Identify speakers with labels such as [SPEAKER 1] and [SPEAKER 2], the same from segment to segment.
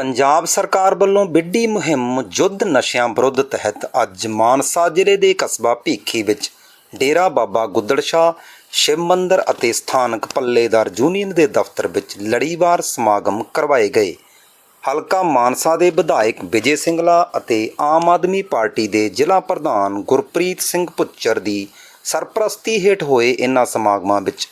[SPEAKER 1] ਪੰਜਾਬ ਸਰਕਾਰ ਵੱਲੋਂ ਵਿੱਢੀ ਮੁਹਿੰਮ ਯੁੱਧ ਨਸ਼ਿਆਂ ਵਿਰੁੱਧ ਤਹਿਤ ਅੱਜ ਮਾਨਸਾ ਜ਼ਿਲ੍ਹੇ ਦੇ ਕਸਬਾ ਭੀਖੀ ਵਿੱਚ ਡੇਰਾ ਬਾਬਾ ਗੁੱਦੜ ਸ਼ਾਹ, ਸ਼ਿਵ ਮੰਦਰ ਅਤੇ ਸਥਾਨਕ ਪੱਲੇਦਾਰ ਯੂਨੀਅਨ ਦੇ ਦਫ਼ਤਰ ਵਿੱਚ ਲੜੀਵਾਰ ਸਮਾਗਮ ਕਰਵਾਏ ਗਏ। ਹਲਕਾ ਮਾਨਸਾ ਦੇ ਵਿਧਾਇਕ ਵਿਜੇ ਸਿੰਗਲਾ ਅਤੇ ਆਮ ਆਦਮੀ ਪਾਰਟੀ ਦੇ ਜ਼ਿਲ੍ਹਾ ਪ੍ਰਧਾਨ ਗੁਰਪ੍ਰੀਤ ਸਿੰਘ ਪੁੱਚਰ ਦੀ ਸਰਪ੍ਰਸਤੀ ਹੇਠ ਹੋਏ ਇਨ੍ਹਾਂ ਸਮਾਗਮਾਂ ਵਿੱਚ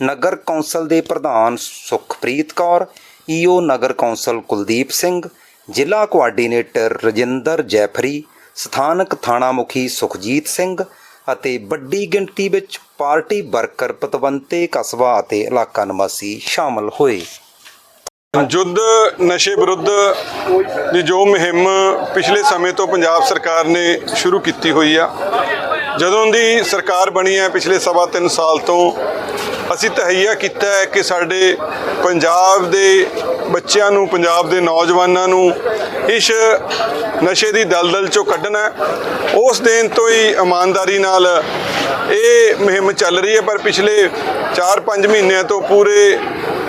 [SPEAKER 1] ਨਗਰ ਕੌਂਸਲ ਦੇ ਪ੍ਰਧਾਨ ਸੁਖਪ੍ਰੀਤ ਕੌਰ ਈਓ ਨਗਰ ਕੌਂਸਲ ਕੁਲਦੀਪ ਸਿੰਘ, ਜ਼ਿਲ੍ਹਾ ਕੋਆਰਡੀਨੇਟਰ ਰਜਿੰਦਰ ਜੈਫਰੀ, ਸਥਾਨਕ ਥਾਣਾ ਮੁਖੀ ਸੁਖਜੀਤ ਸਿੰਘ ਅਤੇ ਵੱਡੀ ਗਿਣਤੀ ਵਿੱਚ ਪਾਰਟੀ ਵਰਕਰ ਪਤਵੰਤੇ ਕਸਬਾ ਅਤੇ ਇਲਾਕਾ ਨਿਵਾਸੀ ਸ਼ਾਮਲ ਹੋਏ।
[SPEAKER 2] ਯੁੱਧ ਨਸ਼ੇ ਵਿਰੁੱਧ ਦੀ ਜੋ ਮੁਹਿੰਮ ਪਿਛਲੇ ਸਮੇਂ ਤੋਂ ਪੰਜਾਬ ਸਰਕਾਰ ਨੇ ਸ਼ੁਰੂ ਕੀਤੀ ਹੋਈ ਆ, ਜਦੋਂ ਦੀ ਸਰਕਾਰ ਬਣੀ ਹੈ ਪਿਛਲੇ ਸਵਾ ਤਿੰਨ ਸਾਲ ਤੋਂ ਅਸੀਂ ਤਹਈਆ ਕੀਤਾ ਹੈ ਕਿ ਸਾਡੇ ਪੰਜਾਬ ਦੇ ਬੱਚਿਆਂ ਨੂੰ, ਪੰਜਾਬ ਦੇ ਨੌਜਵਾਨਾਂ ਨੂੰ ਇਸ ਨਸ਼ੇ ਦੀ ਦਲਦਲ ਚੋਂ ਕੱਢਣਾ ਉਸ ਦਿਨ ਤੋਂ ਹੀ ਇਮਾਨਦਾਰੀ ਨਾਲ ਇਹ ਮੁਹਿੰਮ ਚੱਲ ਰਹੀ ਹੈ, ਪਰ ਪਿਛਲੇ 4-5 ਮਹੀਨਿਆਂ ਤੋਂ ਪੂਰੇ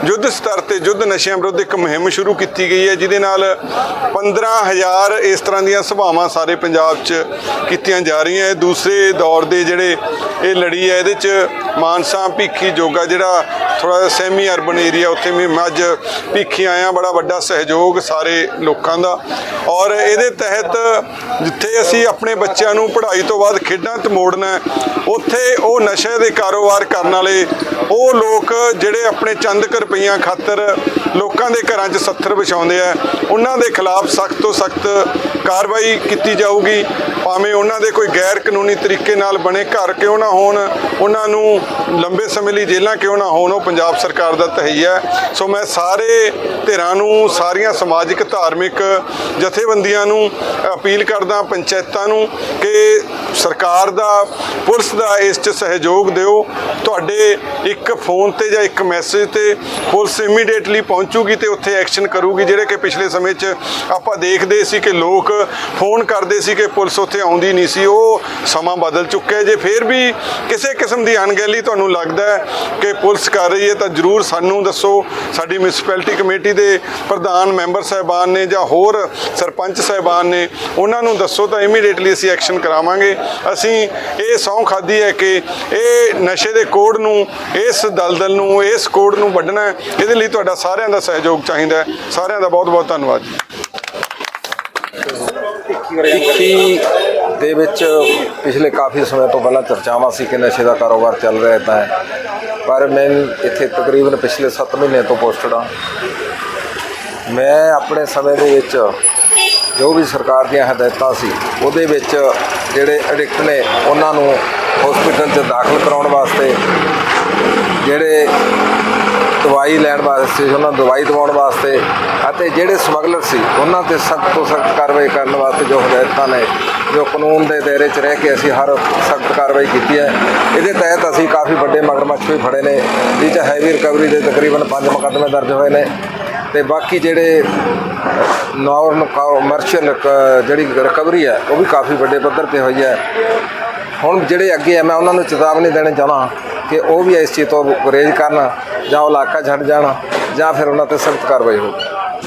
[SPEAKER 2] ਯੁੱਧ ਸਤਰ ਤੇ ਯੁੱਧ ਨਸ਼ਿਆਂ ਵਿਰੁੱਧ ਇੱਕ ਮੁਹਿੰਮ ਸ਼ੁਰੂ ਕੀਤੀ ਗਈ ਹੈ, ਜਿਹਦੇ ਨਾਲ 15000 ਇਸ ਤਰ੍ਹਾਂ ਦੀਆਂ ਸਭਾਵਾਂ ਸਾਰੇ ਪੰਜਾਬ 'ਚ ਕੀਤੀਆਂ ਜਾ ਰਹੀਆਂ। ਇਹ ਦੂਸਰੇ ਦੌਰ ਦੇ ਜਿਹੜੇ ਇਹ ਲੜੀ ਹੈ, ਇਹਦੇ 'ਚ ਮਾਨਸਾ, ਭੀਖੀ ਜੋਗਾ ਜਿਹੜਾ ਥੋੜਾ ਜਿਹਾ ਸੈਮੀ ਅਰਬਨ ਏਰੀਆ ਉੱਥੇ ਵੀ ਮੈਂ ਅੱਜ ਭੀਖੀ ਆਇਆ, ਬੜਾ ਵੱਡਾ ਸਹਿਯੋਗ ਸਾਰੇ ਲੋਕਾਂ ਦਾ। ਔਰ ਇਹਦੇ ਤਹਿਤ ਜਿੱਥੇ ਅਸੀਂ ਆਪਣੇ ਬੱਚਿਆਂ ਨੂੰ ਪੜ੍ਹਾਈ ਤੋਂ ਬਾਅਦ ਖੇਡਾਂ 'ਤੇ ਮੋੜਨਾ ਉੱਥੇ ਉਹ ਨਸ਼ੇ ਦੇ ਕਾਰੋਬਾਰ ਕਰਨ ਵਾਲੇ ਉਹ ਲੋਕ ਜਿਹੜੇ ਆਪਣੇ ਚੰਦ ਕਰ ਰੁਪਈਆਂ ਖਾਤਰ ਲੋਕਾਂ ਦੇ ਘਰਾਂ 'ਚ ਸੱਥਰ ਵਿਛਾਉਂਦੇ ਆ। ਉਹਨਾਂ ਦੇ ਖਿਲਾਫ ਸਖਤ ਤੋਂ ਸਖਤ ਕਾਰਵਾਈ ਕੀਤੀ ਜਾਊਗੀ। ਭਾਵੇਂ ਉਹਨਾਂ ਦੇ ਕੋਈ ਗੈਰ ਕਾਨੂੰਨੀ ਤਰੀਕੇ ਨਾਲ ਬਣੇ ਘਰ ਕਿਉਂ ਨਾ ਹੋਣ, ਉਹਨਾਂ ਨੂੰ ਲੰਬੇ ਸਮੇਂ ਲਈ ਜੇਲ੍ਹਾਂ ਕਿਉਂ ਨਾ ਹੋਣ, ਉਹ ਪੰਜਾਬ ਸਰਕਾਰ ਦਾ ਤਹਈਆ ਸੋ ਮੈਂ ਸਾਰੇ ਧਿਰਾਂ ਨੂੰ, ਸਾਰੀਆਂ ਸਮਾਜਿਕ, ਧਾਰਮਿਕ ਜਥੇਬੰਦੀਆਂ ਨੂੰ ਅਪੀਲ ਕਰਦਾ, ਪੰਚਾਇਤਾਂ ਨੂੰ, ਕਿ ਸਰਕਾਰ ਦਾ, ਪੁਲਿਸ ਦਾ ਇਸ 'ਚ ਸਹਿਯੋਗ ਦਿਓ। ਤੁਹਾਡੇ ਇੱਕ ਫੋਨ ਤੇ ਜਾਂ ਇੱਕ ਮੈਸੇਜ ਤੇ ਪੁਲਿਸ ਇਮੀਡੀਏਟਲੀ ਪਹੁੰਚੂਗੀ ਤੇ ਉੱਥੇ ਐਕਸ਼ਨ ਕਰੂਗੀ, ਜਿਹੜੇ ਕਿ ਪਿਛਲੇ ਸਮੇਂ 'ਚ ਆਪਾਂ ਦੇਖਦੇ ਸੀ ਕਿ ਲੋਕ ਫੋਨ ਕਰਦੇ ਸੀ ਕਿ ਪੁਲਿਸ ਉੱਥੇ ਆਉਂਦੀ ਨਹੀਂ ਸੀ, ਉਹ ਸਮਾਂ ਬਦਲ ਚੁੱਕਿਆ ਜੇ। ਫਿਰ ਵੀ ਕਿਸੇ ਕਿਸਮ ਦੀ ਅਣਗਹਿਲੀ ਤੁਹਾਨੂੰ ਲੱਗਦਾ ਕਿ ਪੁਲਿਸ ਕਰ ਰਹੀ ਹੈ, ਤਾਂ ਜਰੂਰ ਸਾਨੂੰ ਦੱਸੋ। ਸਾਡੀ ਮਿਊਨਿਸਪੈਲਿਟੀ ਕਮੇਟੀ ਦੇ ਪ੍ਰਧਾਨ ਮੈਂਬਰ ਸਾਹਿਬਾਨ ਨੇ ਜਾਂ ਹੋਰ ਸਰਪੰਚ ਸਾਹਿਬਾਨ ਨੇ, ਉਹਨਾਂ ਨੂੰ ਦੱਸੋ ਤਾਂ ਇਮੀਡੀਏਟਲੀ ਅਸੀਂ ਐਕਸ਼ਨ ਕਰਾਵਾਂਗੇ। ਅਸੀਂ ਇਹ ਸਹੁੰ ਖਾਦੀ ਹੈ ਕਿ ਇਹ ਨਸ਼ੇ ਦੇ ਕੋਡ ਨੂੰ, ਇਸ ਦਲਦਲ ਨੂੰ, ਇਸ ਕੋਡ ਨੂੰ ਵੱਢਣਾ ਹੈ। ਇਹਦੇ ਲਈ ਤੁਹਾਡਾ ਸਾਰਿਆਂ ਦਾ ਸਹਿਯੋਗ ਚਾਹੀਦਾ ਹੈ। ਸਾਰਿਆਂ ਦਾ ਬਹੁਤ ਬਹੁਤ ਧੰਨਵਾਦ ਜੀ।
[SPEAKER 3] ਭਿੱਖੀ ਦੇ ਵਿੱਚ ਪਿਛਲੇ ਕਾਫੀ ਸਮੇਂ ਤੋਂ ਪਹਿਲਾਂ ਚਰਚਾਵਾਂ ਸੀ ਕਿ ਨਸ਼ੇ ਦਾ ਕਾਰੋਬਾਰ ਚੱਲ ਰਿਹਾ ਤਾਂ ਹੈ। ਪਰ ਮੈਂ ਇੱਥੇ ਤਕਰੀਬਨ ਪਿਛਲੇ 7 ਮਹੀਨੇ ਤੋਂ ਪੋਸਟਡ ਹਾਂ। ਮੈਂ ਆਪਣੇ ਸਮੇਂ ਦੇ ਵਿੱਚ ਜੋ ਵੀ ਸਰਕਾਰ ਦੀਆਂ ਹਦਾਇਤਾਂ ਸੀ, ਉਹਦੇ ਵਿੱਚ ਜਿਹੜੇ ਐਡਿਕਟ ਨੇ, ਉਹਨਾਂ ਨੂੰ ਹਸਪੀਟਲ 'ਚ ਦਾਖਲ ਕਰਾਉਣ ਵਾਸਤੇ ਜਿਹੜੇ ਦਵਾਈ ਲੈਣ ਵਾਸਤੇ, ਉਹਨਾਂ ਨੂੰ ਦਵਾਈ ਦਿਵਾਉਣ ਵਾਸਤੇ ਅਤੇ ਜਿਹੜੇ ਸਮਗਲਰ ਸੀ, ਉਹਨਾਂ ਤੇ ਸਖਤ ਤੋਂ ਸਖਤ ਕਾਰਵਾਈ ਕਰਨ ਵਾਸਤੇ ਜੋ ਹਦਾਇਤਾਂ ਨੇ, ਜੋ ਕਾਨੂੰਨ ਦੇ ਦਾਇਰੇ 'ਚ ਰਹਿ ਕੇ ਅਸੀਂ ਹਰ ਸਖਤ ਕਾਰਵਾਈ ਕੀਤੀ ਹੈ। ਇਹਦੇ ਤਹਿਤ ਅਸੀਂ ਕਾਫੀ ਵੱਡੇ ਮਗਰਮੱਛ ਵੀ ਫੜੇ ਨੇ ਜਿਹ 'ਚ ਹੈਵੀ ਰਿਕਵਰੀ ਦੇ ਤਕਰੀਬਨ 5 ਮੁਕੱਦਮੇ ਦਰਜ ਹੋਏ ਨੇ ਤੇ ਬਾਕੀ ਜਿਹੜੇ ਨੌਰਨ ਕਮਰਸ਼ੀਅਲ ਜਿਹੜੀ ਰਿਕਵਰੀ ਹੈ, ਉਹ ਵੀ ਕਾਫੀ ਵੱਡੇ ਪੱਧਰ ਤੇ ਹੋਈ ਹੈ। ਹੁਣ ਜਿਹੜੇ ਅੱਗੇ ਆ, ਮੈਂ ਉਹਨਾਂ ਨੂੰ ਚੇਤਾਵਨੀ ਦੇਣੀ ਚਾਹਣਾ ਕਿ ਉਹ ਵੀ ਇਸ ਚੀਜ਼ ਤੋਂ ਗੁਰੇਜ਼ ਕਰਨ ਜਾਂ ਉਹ ਇਲਾਕਾ ਛੱਡ ਜਾਣ ਜਾਂ ਫਿਰ ਉਹਨਾਂ ਤੇ ਸਖਤ ਕਾਰਵਾਈ ਹੋਵੇ